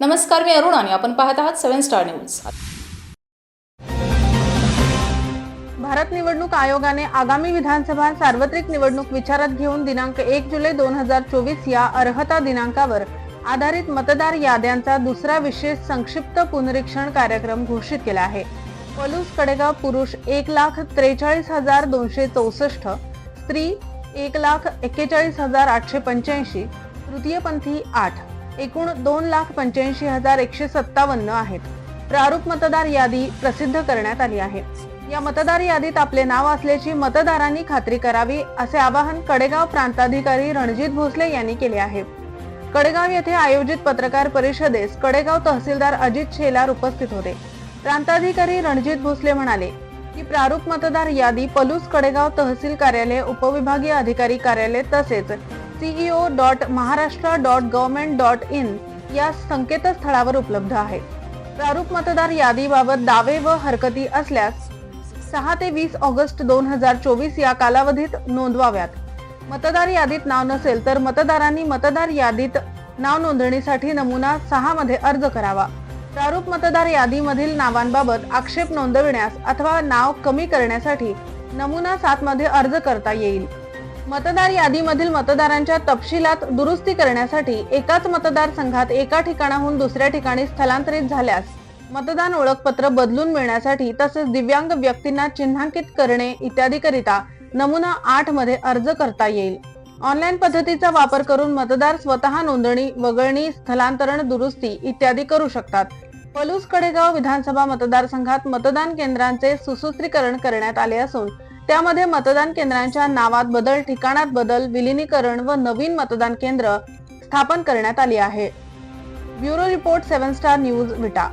नमस्कार मी अरुण आणि आपण पाहत आहात सेव्हन स्टार न्यूज. भारत निवडणूक आयोगाने आगामी विधानसभा सार्वत्रिक निवडणूक विचारात घेऊन दिनांक एक जुलै दोन हजार चोवीस या अर्हता दिनांकावर आधारित मतदार याद्यांचा दुसरा विशेष संक्षिप्त पुनरीक्षण कार्यक्रम घोषित केला आहे. पलूस कडेगाव पुरुष एक लाख त्रेचाळीस हजार दोनशे चौसष्ट स्त्री एक लाख एक्केचाळीस हजार आठशे पंच्याऐंशी तृतीयपंथी आठ. एकूण दोन लाख पंच्याऐंशी हजार एकशे सत्तावन्न आहेत. प्रारूप मतदार यादी प्रसिद्ध करण्यात आली आहे. या मतदार यादीत आपले नाव असल्याची मतदारांनी खात्री करावी असे आवाहन कडेगाव प्रांताधिकारी रणजित भोसले यांनी केले आहे. कडेगाव येथे आयोजित पत्रकार परिषदेस कडेगाव तहसीलदार अजित शेलार उपस्थित होते. प्रांताधिकारी रणजित भोसले म्हणाले की प्रारूप मतदार यादी पलूस कडेगाव तहसील कार्यालय उपविभागीय अधिकारी कार्यालय तसेच CEO dot Maharashtra dot government dot in या संकेतस्थळावर उपलब्ध आहे. प्रारूप मतदार यादीबाबत दावे व हरकती असल्यास सहा ते वीस ऑगस्ट दोन हजार चोवीस या कालावधीत नोंदवाव्यात. मतदार यादीत नाव नसेल तर मतदारांनी मतदार यादीत नाव नोंदणीसाठी नमुना सहा मध्ये अर्ज करावा. प्रारूप मतदार यादीमधील नावांबाबत आक्षेप नोंदविण्यास अथवा नाव कमी करण्यासाठी नमुना सात मध्ये अर्ज करता येईल. मतदार यादीमधील मतदारांच्या तपशिलात दुरुस्ती करण्यासाठी एकाच मतदारसंघात एका ठिकाणाहून दुसऱ्या ठिकाणी स्थलांतरित झाल्यास मतदान ओळखपत्र बदलून मिळण्यासाठी तसेच दिव्यांग व्यक्तींना चिन्हांकित करणे इत्यादी करिता नमुना आठमध्ये अर्ज करता येईल. ऑनलाईन पद्धतीचा वापर करून मतदार स्वतः नोंदणी वगळणी स्थलांतरण दुरुस्ती इत्यादी करू शकतात. पलूस कडेगाव विधानसभा मतदारसंघात मतदान केंद्रांचे सुसूत्रीकरण करण्यात आले असून त्यामध्ये मतदान केंद्रांच्या नावात बदल ठिकाणात बदल विलिनीकरण व नवीन मतदान केंद्र स्थापन करण्यात आली आहे. Bureau report seven star news Vita.